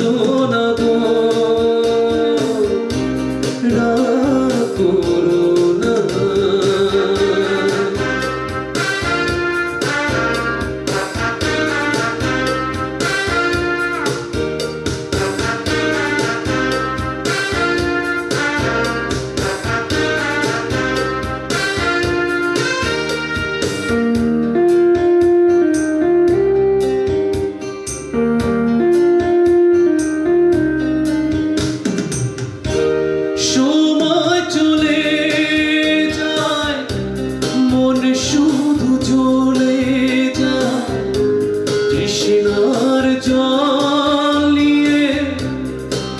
do, do, do.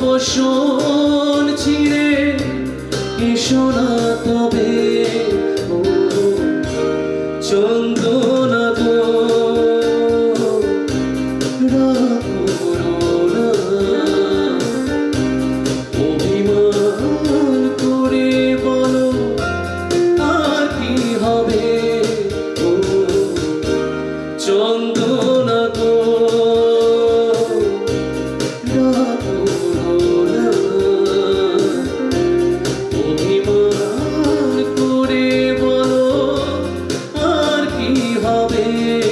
পোষণ ছিঁড়ে এসো না তবে। চন্দ্র Deus.